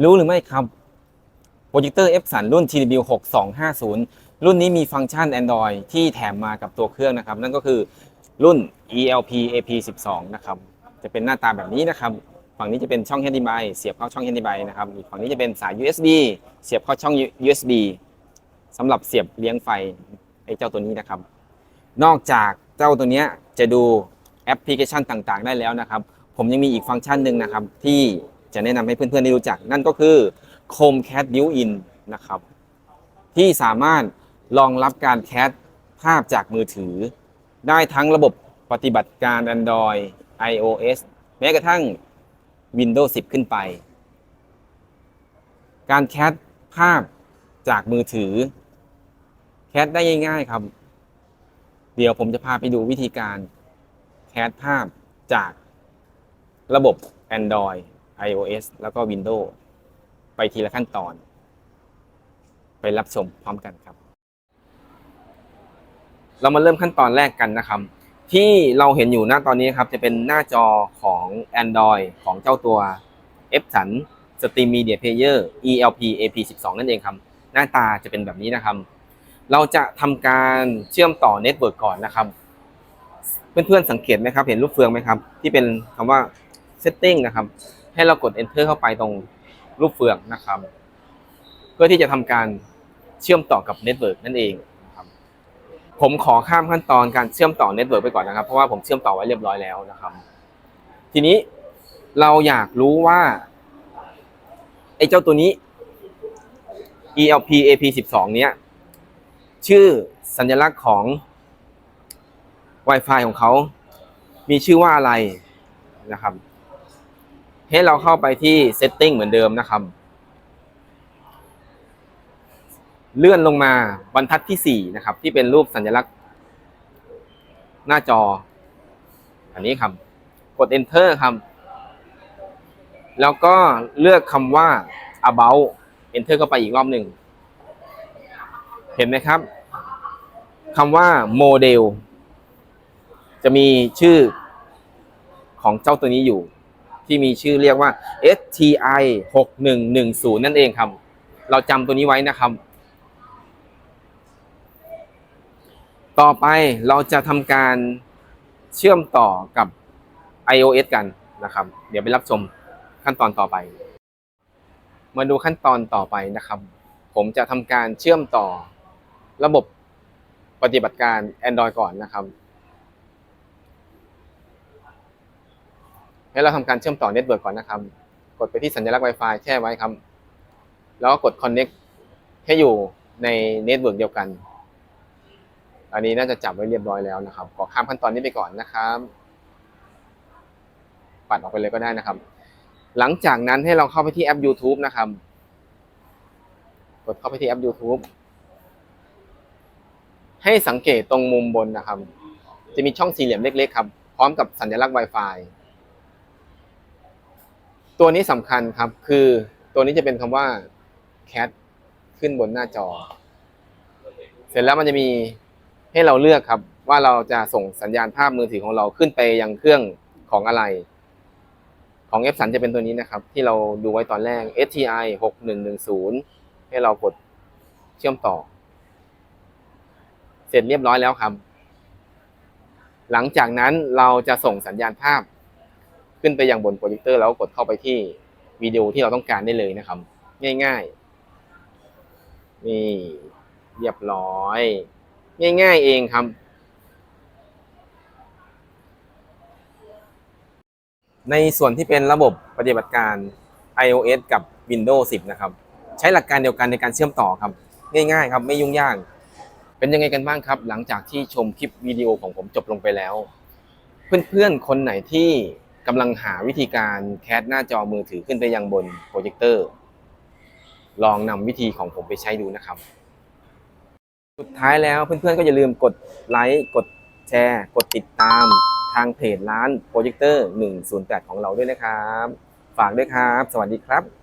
รู้หรือไม่ครับโปรเจคเตอร์ F สันรุ่น TW 6250 รุ่นนี้มีฟังก์ชัน Android ที่แถมมากับตัวเครื่องนะครับ นั่นก็คือรุ่น ELP AP 12นะครับ จะเป็นหน้าตาแบบนี้นะครับ ฝั่งนี้จะเป็นช่อง HDMI เสียบเข้าช่อง HDMI นะครับอีกฝั่งนี้จะเป็นสาย USB เสียบเข้าช่อง USB สำหรับเสียบเลี้ยงไฟไอ้เจ้าตัวนี้นะครับ นอกจากเจ้าตัวเนี้ยจะดูแอปพลิเคชันต่างๆ ได้แล้วนะครับ ผมยังมีอีกฟังก์ชันหนึ่งนะครับที่ จะแนะนำให้เพื่อนๆได้รู้จัก นั่นก็คือ Chromecast Built-in นะครับ ที่สามารถรองรับการแคสภาพจากมือถือ ได้ทั้งระบบปฏิบัติการ Android iOS แม้กระทั่ง Windows 10 ขึ้นไป การแคสภาพจากมือถือ แคสได้ง่ายๆครับ เดี๋ยวผมจะพาไปดูวิธีการแคสภาพจากระบบ Android iOS แล้วก็ Windows ไปทีละขั้นตอน ไปรับชมพร้อมกันครับ เรามาเริ่มขั้นตอนแรกกันนะครับ ที่เราเห็นอยู่หน้าตอนนี้ครับ จะเป็นหน้าจอของ Android ของเจ้าตัว f สัน Stream Media Player ELP AP12 นั่นเองครับ หน้าตาจะเป็นแบบนี้นะครับ เราจะทำการเชื่อมต่อเน็ตเวิร์กก่อนนะครับ เพื่อนๆสังเกตไหมครับ เห็นรูปเฟืองไหมครับ ที่เป็นคำว่า setting นะครับ ให้เรากด enter เข้าไปตรงรูปเฟืองนะครับ เพื่อที่จะทำการเชื่อมต่อกับเน็ตเวิร์กนั่นเองนะครับผมขอข้ามขั้นตอนการเชื่อมต่อเน็ตเวิร์กไปก่อนนะครับ เพราะว่าผมเชื่อมต่อไว้เรียบร้อยแล้วนะครับ ทีนี้เราอยากรู้ว่าไอ้เจ้าตัวนี้ ELP AP12 เนี้ยชื่อสัญลักษณ์ของ Wi-Fi ของเขา มีชื่อว่าอะไรนะครับ ให้เราเข้าไปที่ Setting เหมือนเดิมนะครับ เลื่อนลงมาบรรทัดที่ 4 นะครับ ที่เป็นรูปสัญลักษณ์ หน้าจอ อันนี้ครับ กด Enter ครับ แล้วก็เลือกคำว่า about Enter เข้าไปอีกรอบหนึ่ง เห็นไหมครับคำว่าโมเดลจะมีชื่อของเจ้าตัวนี้อยู่ ที่มีชื่อเรียกว่า STI 6110 นั่นเองครับ เราจำตัวนี้ไว้นะครับ ต่อไปเราจะทำการเชื่อมต่อกับ iOS กันนะครับ เดี๋ยวไปรับชมขั้นตอนต่อไป มาดูขั้นตอนต่อไปนะครับ ผมจะทำการเชื่อมต่อระบบปฏิบัติการ Android ก่อนนะครับ ให้เราทำการเชื่อมต่อเน็ตเวิร์กก่อนนะครับ กดไปที่สัญลักษณ์ Wi-Fi แช่ไว้ครับ แล้วก็กด Connect ให้อยู่ในเน็ตเวิร์กเดียวกัน อันนี้น่าจะจับไว้เรียบร้อยแล้วนะครับ ขอข้ามขั้นตอนนี้ไปก่อนนะครับ ปัดออกไปเลยก็ได้นะครับ หลังจากนั้นให้เราเข้าไปที่แอป YouTube นะครับ กดเข้าไปที่แอป YouTube ให้สังเกตตรงมุมบนนะครับ จะมีช่องสี่เหลี่ยมเล็ก ๆ ครับ พร้อมกับสัญลักษณ์ Wi-Fi ตัวนี้สำคัญครับ คือตัวนี้จะเป็นคำว่า cat ขึ้นบนหน้าจอ เสร็จแล้วมันจะมีให้เราเลือกครับ ว่าเราจะส่งสัญญาณภาพมือถือของเราขึ้นไปยังเครื่องของอะไร ของ F สันจะเป็นตัวนี้นะครับ ที่เราดูไว้ตอนแรก STI 6110 ให้เรากดเชื่อมต่อ เสร็จเรียบร้อยแล้วครับ หลังจากนั้นเราจะส่งสัญญาณภาพ ขึ้นไปยังบนโปรเจคเตอร์แล้วกดเข้าไปที่วิดีโอที่เราต้องการได้เลยนะครับ ง่ายๆนี่เรียบร้อย ง่าย ๆ เองครับ ในส่วนที่เป็นระบบปฏิบัติการ iOS กับ Windows 10 นะครับ ใช้หลักการเดียวกันในการเชื่อมต่อครับ ง่ายๆ ครับไม่ยุ่งยากเป็นยังไงกันบ้างครับ หลังจากที่ชมคลิปวิดีโอของผมจบลงไปแล้ว เพื่อนๆ คนไหนที่ กำลังหาวิธีการแคสหน้าจอมือถือขึ้นไปยังบนโปรเจคเตอร์ ลองนำวิธีของผมไปใช้ดูนะครับ สุดท้ายแล้วเพื่อนๆก็อย่าลืมกดไลค์กดแชร์ กดติดตามทางเพจร้านโปรเจคเตอร์ 108 ของเราด้วยนะครับ ฝากด้วยครับ สวัสดีครับ